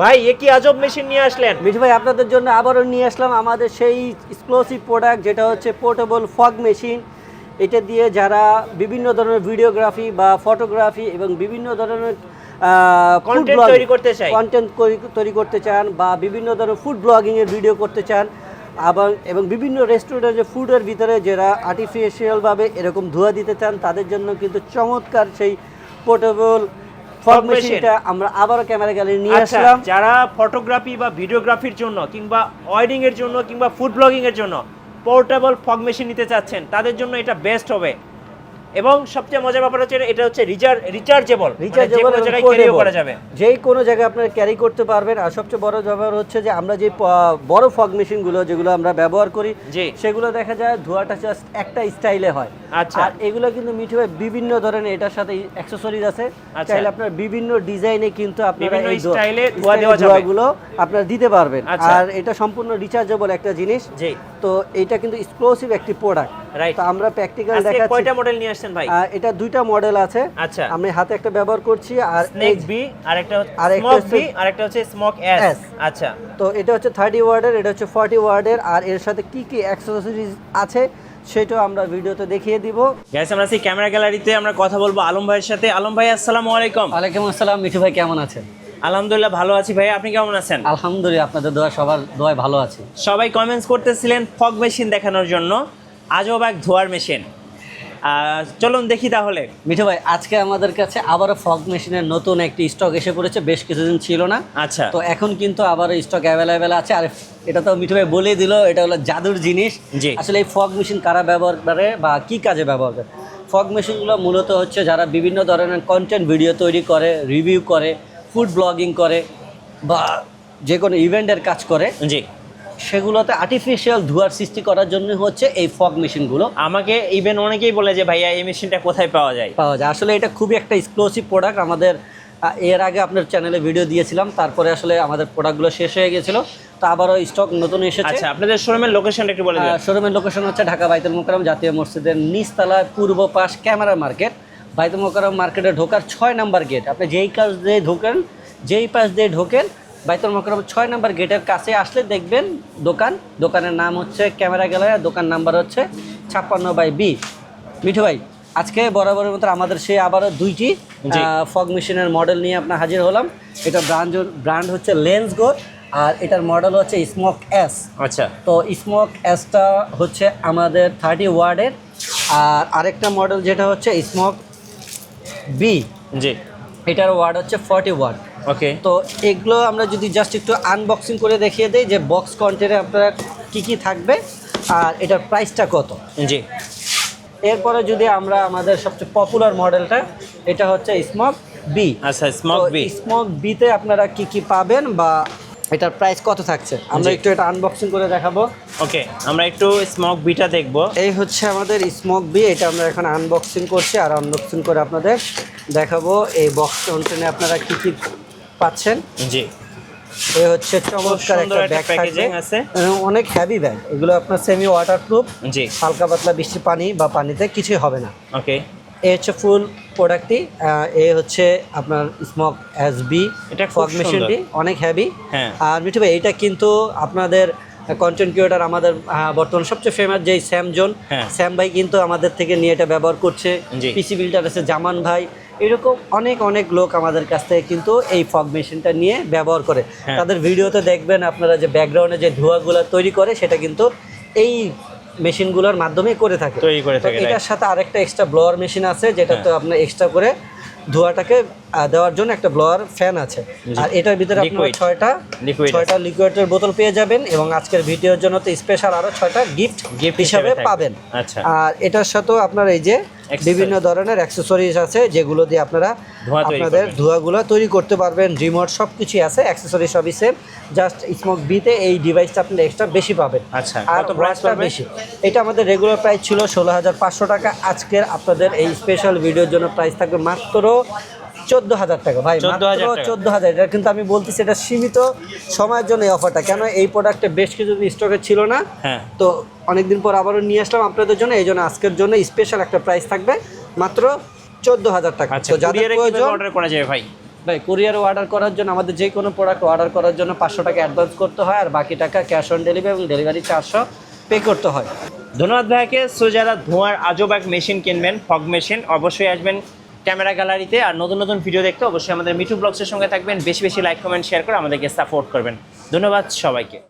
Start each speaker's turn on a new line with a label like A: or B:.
A: ভাই এ কি আজব মেশিন নিয়ে আসলেন
B: মিঠু ভাই আপনাদের জন্য আবারও নিয়ে আসলাম আমাদের সেই এক্সক্লুসিভ প্রোডাক্ট যেটা হচ্ছে পোর্টেবল ফগ মেশিন এটা দিয়ে যারা বিভিন্ন ধরনের ভিডিওগ্রাফি বা ফটোগ্রাফি এবং বিভিন্ন ধরনের
A: Content তৈরি করতে চায়।
B: কন্টেন্ট তৈরি করতে চান বা বিভিন্ন ধরনের ফুড ব্লগিংয়ের ভিডিও করতে চান এবং এবং বিভিন্ন রেস্টুরেন্টের ফুডের ভিতরে যারা আর্টিফিশিয়ালভাবে এরকম ধোয়া দিতে চান তাদের জন্য কিন্তু চমৎকার সেই পোর্টেবল ফগ মেশিনটা আমরা আবারও ক্যামেরা গ্যালারি নিয়ে
A: আচ্ছা
B: আসলাম।
A: যারা ফটোগ্রাফি বা ভিডিওগ্রাফির জন্য কিংবা ওয়েডিং এর জন্য কিংবা ফুড ব্লগিং এর জন্য পোর্টেবল ফগ মেশিন নিতে চাচ্ছেন তাদের জন্য এটা বেস্ট হবে। এবং সবচেয়ে মজার ব্যাপার হচ্ছে এটা হচ্ছে রিচার্জেবল
B: রিচার্জেবল
A: যে কোনো জায়গায় ক্যারিও করা যাবে।
B: যেই কোনো জায়গায় আপনারা ক্যারি করতে পারবেন। আর সবচেয়ে বড় ব্যাপার হচ্ছে যে আমরা যে বড় ফগ মেশিনগুলো যেগুলো আমরা ব্যবহার করি সেগুলো দেখা যায় ধোয়াটা জাস্ট একটা স্টাইলে হয়।
A: আচ্ছা।
B: আর এগুলো কিন্তু মিঠু ভাই বিভিন্ন ধরনের এটার সাথে অ্যাক্সেসরিজ আছে।
A: আচ্ছা।
B: চাইলে আপনার বিভিন্ন ডিজাইনে কিন্তু আপনারা এই
A: স্টাইলে ধোয়া দেওয়া যাবে।
B: ধোয়াগুলো আপনারা দিতে পারবেন।
A: আচ্ছা।
B: আর এটা সম্পূর্ণ রিচার্জেবল একটা জিনিস।
A: জি।
B: তো এটা কিন্তু এক্সক্লুসিভ একটি প্রোডাক্ট
A: রাইট
B: তো আমরা প্র্যাকটিক্যাল দেখাচ্ছি।
A: কয়টা মডেল নিয়ে আসছেন ভাই?
B: এটা দুইটা মডেল আছে।
A: আচ্ছা।
B: আমি হাতে একটা ব্যবহার করছি আর
A: স্নেক বি আর একটা
B: আর একটা
A: স্মোক বি আর একটা হচ্ছে স্মোক এস আচ্ছা।
B: তো এটা হচ্ছে থার্টি ওয়ার্ডের এটা হচ্ছে ফর্টি ওয়ার্ডের আর এর সাথে কি কি অ্যাক্সেসরিজ আছে সেটাও আমরা ভিডিওতে দেখিয়ে দিব।
A: গ্যাস আমরা আছি ক্যামেরা গ্যালারিতে আমরা কথা বলব আলম ভাইয়ের সাথে। আলম ভাই আসসালামু আলাইকুম।
B: ওয়ালাইকুম আসসালাম মিঠু ভাই কেমন আছেন?
A: আলহামদুলিল্লাহ ভালো আছি ভাই আপনি কেমন আছেন?
B: আলহামদুলিল্লাহ আপনাদের দোয়া সবার দোয়ায় ভালো আছে।
A: সবাই কমেন্টস করতেছিলেন ফগ মেশিন দেখানোর জন্য। আজব এক ধোয়ার মেশিন চলুন দেখি তাহলে।
B: মিঠু ভাই আজকে আমাদের কাছে আবারও ফগ মেশিনের নতুন একটি স্টক এসে পড়েছে বেশ কিছুদিন ছিল না।
A: আচ্ছা।
B: তো এখন কিন্তু আবারও স্টক অ্যাভেলেবেল আছে। আর এটা তো মিঠু ভাই বলে দিল এটা হলো জাদুর জিনিস।
A: জি।
B: আসলে এই ফগ মেশিন কারা ব্যবহার করে বা কি কাজে ব্যবহার করে? ফগ মেশিনগুলো মূলত হচ্ছে যারা বিভিন্ন ধরনের কন্টেন্ট ভিডিও তৈরি করে রিভিউ করে ফুড ব্লগিং করে বা যে কোনো ইভেন্টের কাজ করে।
A: জি।
B: সেগুলোতে আর্টিফিশিয়াল ধোঁয়ার সৃষ্টি করার জন্য হচ্ছে এই ফগ মেশিনগুলো
A: আমাকে ইভেন অনেকেই বলে যে ভাইয়া এই মেশিনটা কোথায় পাওয়া যায়?
B: পাওয়া যায়। আসলে এটা খুবই একটা এক্সক্লুসিভ প্রোডাক্ট আমাদের এর আগে আপনার চ্যানেলে ভিডিও দিয়েছিলাম তারপরে আসলে আমাদের প্রোডাক্টগুলো শেষ হয়ে গেছিল। তো আবারও স্টক নতুন এসেছে।
A: আচ্ছা আপনাদের শোরুমের লোকেশনটা একটু বলে
B: শোরুমের লোকেশন হচ্ছে ঢাকা বাইতুল মোকারম জাতীয় মসজিদের নিচতলায় পূর্ব পাশ ক্যামেরা মার্কেট। বাইতুল মোকারম মার্কেটে ঢোকার ছয় নাম্বার গেট আপনি যেই কাজ দিয়ে ঢোকেন যেই পাশ দিয়ে ঢোকেন বাইতুল মোকারম ছয় নাম্বার গেটের কাছে আসলে দেখবেন দোকান। দোকানের নাম হচ্ছে ক্যামেরা গ্যালারি আর দোকান নাম্বার হচ্ছে ছাপ্পান্ন বাই বি। মিঠু ভাই আজকে বরাবরের মতো আমাদের সেই আবারও দুইটি ফগ মেশিনের মডেল নিয়ে আপনার হাজির হলাম। এটা ব্র্যান্ড ব্র্যান্ড হচ্ছে লেন্স গো আর এটার মডেল হচ্ছে স্মোক এস।
A: আচ্ছা।
B: তো স্মোক এসটা হচ্ছে আমাদের থার্টি ওয়ার্ডের আর আরেকটা মডেল যেটা হচ্ছে স্মোক বি।
A: জি।
B: এটার ওয়ার্ড হচ্ছে ফর্টি ওয়ার্ড
A: ওকে
B: তো এগুলো আমরা যদি জাস্ট একটু আনবক্সিং করে দেখিয়ে দিই যে বক্স কন্টেন্টে আপনারা কী কী থাকবে আর এটার প্রাইসটা কত।
A: জি।
B: এরপরে যদি আমরা আমাদের সবচেয়ে পপুলার মডেলটা এটা হচ্ছে স্মোক বি
A: আচ্ছা স্মোক বি
B: স্মক বিতে আপনারা কি কি পাবেন বা এটার প্রাইস কত থাকছে? আমরা একটু এটা আনবক্সিং করে দেখাবো।
A: ওকে আমরা একটু স্মক বিটা দেখব।
B: এই হচ্ছে আমাদের স্মক বি এটা আমরা এখন আনবক্সিং করছি আর আনবক্সিং করে আপনাদের দেখাবো এই বক্স কন্টেনে আপনারা কি কি পাচ্ছেন?
A: জি।
B: এই হচ্ছে চমৎকার একটা ব্যাগ
A: packaging আছে।
B: অনেক হ্যাভি ব্যাগ এগুলো আপনার সেমি ওয়াটারপ্রুফ
A: জি।
B: হালকা পাতলা বৃষ্টি পানি বা পানিতে কিছুই হবে না।
A: ওকে
B: এই হচ্ছে ফুল প্রোডাক্টটি এ হচ্ছে আপনার স্মক এস বি
A: এটা
B: ফগ মেশিনটি অনেক হেভি
A: হ্যাঁ।
B: আর মিঠু ভাই এটা কিন্তু আপনাদের কন্টেন্ট ক্রিয়েটার আমাদের বর্তমান সবচেয়ে ফেমাস যেই স্যাম জোন। স্যাম ভাই কিন্তু আমাদের থেকে নিয়ে এটা ব্যবহার করছে। পিসি বিল্ডার আছে জামান ভাই। এরকম অনেক অনেক লোক আমাদের কাছ থেকে কিন্তু এই ফগ মেশিনটা নিয়ে ব্যবহার করে
A: হ্যাঁ।
B: তাদের ভিডিওতে দেখবেন আপনারা যে ব্যাকগ্রাউন্ডে যে ধোঁয়াগুলো তৈরি করে সেটা কিন্তু এই মেশিনগুলোর মাধ্যমেই করে থাকে
A: তৈরি করে থাকে,
B: এটার সাথে আরেকটা এক্সট্রা ব্লোয়ার মেশিন আছে যেটা তো। আপনার এক্সট্রা করে ধোঁয়াটাকে দেওয়ার জন্য একটা ব্লোয়ার ফ্যান আছে। আর এটার ভিতরে আপনারা ছয়টা ছয়টা লিকুইডের বোতল পেয়ে যাবেন এবং আজকের ভিডিওর জন্য তো স্পেশাল আরও ছয়টা গিফট
A: Gift
B: হিসাবে পাবেন।
A: আচ্ছা।
B: আর এটার সাথেও আপনার এই যে বিভিন্ন ধরনের অ্যাক্সেসরিজ আছে যেগুলো দিয়ে আপনারা আপনাদের। ধোঁয়াগুলো তৈরি করতে পারবেন। রিমোট সব কিছুই আছে অ্যাক্সেসরি সবই সেম জাস্ট স্মোক বিতে এই ডিভাইসটা আপনি এক্সট্রা বেশি পাবেন।
A: আচ্ছা,
B: আর
A: price
B: বেশি। এটা আমাদের রেগুলার প্রাইস ছিল ষোলো হাজার পাঁচশো টাকা। আজকের আপনাদের এই স্পেশাল ভিডিওর জন্য প্রাইস থাকবে মাত্র চোদ্দ হাজার টাকা। ভাই মাত্র চোদ্দ হাজার এটা কিন্তু আমি বলতেছি এটা সীমিত সময়ের জন্য এই অফারটা কেন এই প্রোডাক্টে বেশ কিছুদিন স্টকে ছিল না।
A: হ্যাঁ।
B: তো অনেকদিন পর আবারও নিয়ে আসলাম আপনাদের জন্য। এই জন্য আজকের জন্য স্পেশাল একটা প্রাইস থাকবে মাত্র চোদ্দ হাজার টাকা।
A: আচ্ছা
B: তো যাদের প্রয়োজন
A: অর্ডার করা যাবে ভাই?
B: ভাই কুরিয়ার অর্ডার করার জন্য আমাদের যে কোনো প্রোডাক্ট অর্ডার করার জন্য পাঁচশো টাকা অ্যাডভান্স করতে হয় আর বাকি টাকা ক্যাশ অন ডেলিভারি এবং ডেলিভারি চারশো পে করতে হয়।
C: ধন্যবাদ ভাইকে। সো যারা ধোঁয়ার আজব এক মেশিন কিনবেন ফগ মেশিন অবশ্যই আসবেন ক্যামেরা গ্যালারিতে আর নতুন নতুন ভিডিও দেখতে অবশ্যই আমাদের মিঠু ব্লগসের সঙ্গে থাকবেন। বেশি বেশি লাইক কমেন্ট শেয়ার করে আমাদেরকে সাপোর্ট করবেন। ধন্যবাদ সবাইকে।